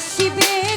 আসিবে।